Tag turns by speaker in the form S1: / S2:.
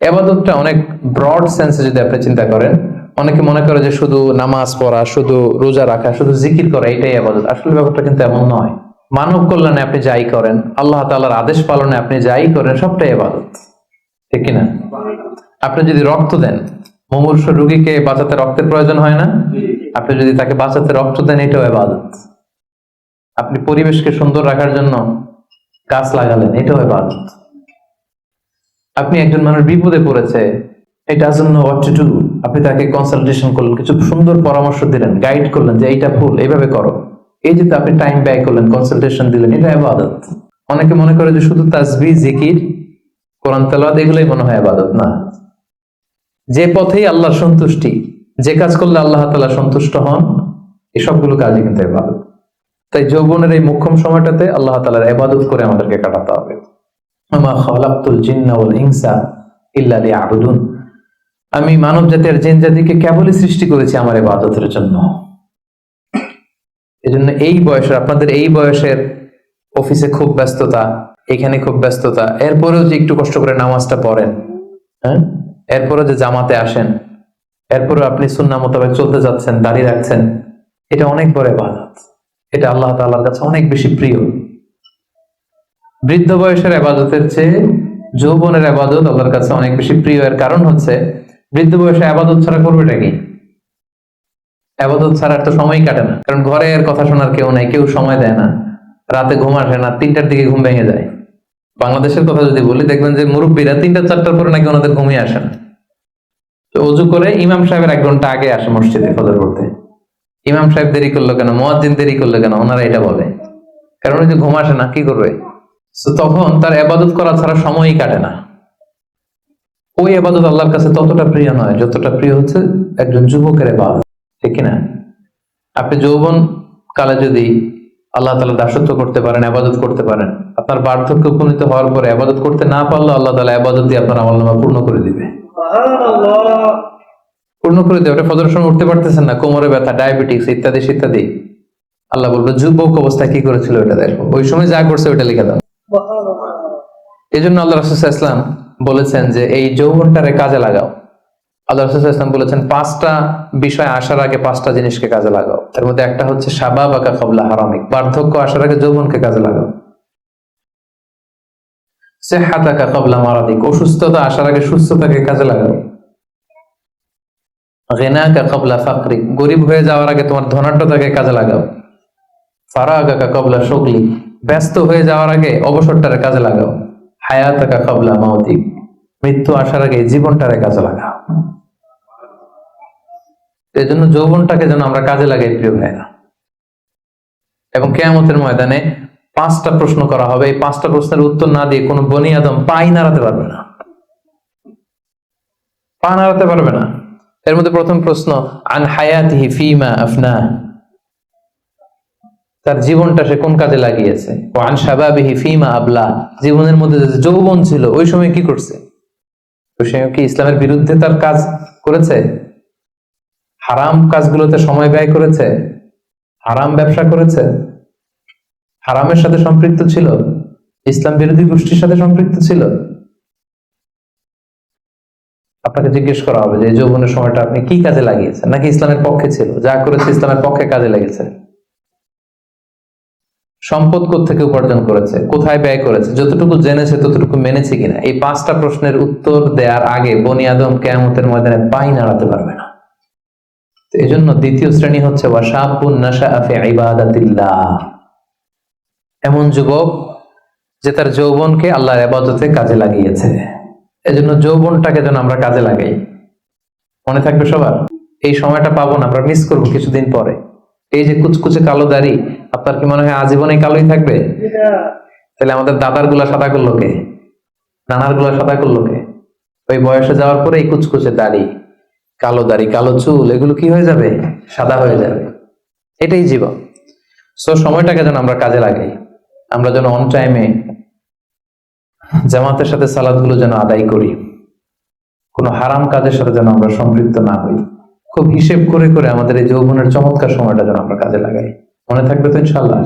S1: এবাদতটা অনেক ব্রড সেন্সে যদি আপনি চিন্তা করেন, অনেকে মনে করে যে শুধু নামাজ পড়া, শুধু রোজা রাখা, শুধু জিকির করা, এটাই আবাদত আসলে ব্যাপারটা কিন্তু এমন নয়। মানব কল্যাণে আপনি যাই করেন, আল্লাহ তাআলার আদেশ পালনে আপনি যাই করেন, সবটাই আবাদত ঠিক কিনা? আপনি যদি রক্ত দেন, মুমূর্ষ রোগীকে বাঁচাতে রক্তের প্রয়োজন হয় না? আপনি যদি তাকে বাঁচাতে রক্ত দেন, এটাও আবাদত আপনি পরিবেশকে সুন্দর রাখার জন্য গাছ লাগালেন, এটাও আবাদত আপনি একজন মানুষ বিপদে পড়েছে এটা জন্য হোয়াট টু ডু আপনি তাকে কনসালটেশন করলেন, কিছু সুন্দর পরামর্শ দিলেন গাইড করলেন যে এইটা ভুল, এইভাবে করো। এই যে আপনি টাইম ব্যয় করলেন কনসালটেশন দিলেন, এটা আবাদত। অনেকে মনে করে যে শুধু তাসবি জিকির, কোরআন তেলাওয়াত, এগুলোই মনে হয় আবাদত, না। যে পথেই আল্লাহর সন্তুষ্টি, যে কাজ করলে আল্লাহ তালা সন্তুষ্ট হন, এই সবগুলো কাজই কিন্তু এবাদত তাই যৌবনের এই মুখ্যম সময়টাতে আল্লাহ তালার এবাদত করে আমাদেরকে কাটাতে হবে। আমা মানব জাতির জিন জাতিকে কেবলই সৃষ্টি করেছি আমার ইবাদতের জন্য। এজন্য এই বয়সের, আপনাদের এই বয়সের অফিসে খুব ব্যস্ততা, এখানে খুব ব্যস্ততা। এরপরেও যে একটু কষ্ট করে নামাজটা পড়েন হ্যাঁ? এরপরে যে জামাতে আসেন এরপরে আপনি সুন্না মোতাবেক চলতে যাচ্ছেন, দাঁড়িয়ে রাখছেন, এটা অনেক বড় ইবাদত। এটা আল্লাহ তাআলার কাছে অনেক বেশি প্রিয়। বৃদ্ধ বয়সের আবাদতের চেয়ে যৌবনের আবাদত আল্লাহর কাছে অনেক বেশি প্রিয়। এর কারণ হচ্ছে, বৃদ্ধ বয়সে আবাদত ছাড়া করবেটা কি? আবাদত ছাড়া তো সময় কাটে না। কারণ ঘরের কথা শোনার কেউ নাই, কেউ সময় দেয় না। রাতে ঘুম আসে না, তিনটার দিকে ঘুম ভেঙে যায়। বাংলাদেশের কথা যদি বলি, দেখবেন যে মুরব্বীরা তিনটা, চারটার পরে নাকি ওনাদের ঘুমিয়ে আসে না। তো অজু করে ইমাম সাহেবের এক ঘণ্টা আগে আসে মসজিদে ফজর করতে ইমাম সাহেব দেরি করল কেন? মোয়াজ্জিন দেরি করল কেন? ওনারা এটা বলে। কারণ ওই যে ঘুম আসে না, কি করবে? তখন তার আবাদত করা ছাড়া সময়ই কাটে না। ওই আবাদত আল্লাহর কাছে ততটা প্রিয় নয় যতটা প্রিয় হচ্ছে একজন যুবকের আবাদত ঠিক কিনা? আপনি যৌবন কালে যদি আল্লাহ তালা দাসত্ব করতে পারেন আবাদত করতে পারেন আপনার বার্ধক্য উপনীত হওয়ার পরে আবাদত করতে না পারলেও আল্লাহ তালা আবাদত দিয়ে আপনার আমল নামা পূর্ণ করে দিবে। পূর্ণ করে দেবে। ওটা ফজরের সময় উঠতে পারতেছেন না কোমরে ব্যথা ডায়াবেটিস ইত্যাদি ইত্যাদি। আল্লাহ বলবে যুবক অবস্থায় কি করেছিল ওটা দেখো। ওই সময় যা করছে ওটা লিখে দাও। এই জন্য আল্লাহ রসুল ইসলাম বলেছেন যে এই যৌবনটারে কাজে লাগাও। আল্লাহ রসুল ইসলাম বলেছেন, পাঁচটা বিষয় আসার আগে পাঁচটা জিনিসকে কাজে লাগাও। তার মধ্যে একটা হচ্ছে সাবা বাকা কবলা হারামিক। বার্ধক্য আসার আগে যৌবনকে কাজে লাগাও। সেহাতাকা কবলা মারাদিক অসুস্থতা আসার আগে সুস্থতাকে কাজে লাগাও। গেনাকা কবলা ফাকরি। গরিব হয়ে যাওয়ার আগে তোমার ধনাঢ্যতাকে কাজে লাগাও। ফারাগাকা কবলা শগলি ব্যস্ত হয়ে যাওয়ার আগে অবসরটারে কাজে লাগাও। হায়াতাকা কবলা মাউতিক মৃত্যু আসার আগে জীবনটারে কাজে লাগাও। এই জন্য যৌবনটাকে যেন আমরা কাজে লাগাই, প্রিয় ভাইরা এবং কেয়ামতের ময়দানে পাঁচটা প্রশ্ন করা হবে। এই পাঁচটা প্রশ্নের উত্তর না দিয়ে কোনো বনি আদম পাই নাড়াতে পারবে না। পা নাড়াতে পারবে না। এর মধ্যে প্রথম প্রশ্ন, আন হায়াতিহি ফিমা আফনা। তার জীবনটা সে কোন কাজে লাগিয়েছে? আন সাবাবিহি ফিমা আবলা। জীবনের মধ্যে যে যৌবন ছিল, ওই সময় কি করছে? ওই সময় কি ইসলামের বিরুদ্ধে তার কাজ করেছে? হারাম কাজগুলোতে সময় ব্যয় করেছে? হারাম ব্যবসা করেছে? হারামের সাথে সম্পৃক্ত ছিল? ইসলাম বিরোধী গোষ্ঠীর সাথে সম্পৃক্ত ছিল? আপনাকে জিজ্ঞেস করা হবে যে যৌবনের সময়টা আপনি কি কাজে লাগিয়েছেন? নাকি ইসলামের পক্ষে ছিল? যা করেছে ইসলামের পক্ষে কাজে লেগেছে? সম্পদ থেকে উপার্জন করেছে? কোথায় ব্যয় করেছে? যতটুকু জেনেছে, ততটুকু মেনেছে কিনা? এই পাঁচটা প্রশ্নের উত্তর দেওয়ার আগে বনি আদম কেয়ামতের ময়দানে পাই নাড়াতে পারবে না। এই জন্য দ্বিতীয় শ্রেণি হচ্ছে এমন যুবক যে তার যৌবনকে আল্লাহর আবাদতে কাজে লাগিয়েছে। এজন্য যৌবনটাকে যেন আমরা কাজে লাগাই। মনে থাকবে সবার? এই সময়টা পাবো না, আমরা মিস করব কিছুদিন পরে। এই যে কুচকুচে কালো দাড়ি আপনার কি মনে হয় আজীবনে কালোই থাকবে? তাহলে আমাদের দাদারগুলা সাদা করল কে? নানারগুলা সাদা করল কে? ওই বয়সে যাওয়ার পরে এই কুচকুচে দাড়ি কালো দাড়ি কালো চুল এগুলো কি হয়ে যাবে? সাদা হয়ে যাবে। এটাই জীবন। সো সময়টাকে যেন আমরা কাজে লাগাই। আমরা যেন অন টাইমে জামাতের সাথে সালাদগুলো যেন আদায় করি। কোনো হারাম কাজের সাথে যেন আমরা সম্পৃক্ত না হই। খুব হিসেব করে করে আমাদের এই যৌবনের চমৎকার সময়টা যেন আমরা কাজে লাগাই। মনে থাকবে তো ইনশাল্লাহ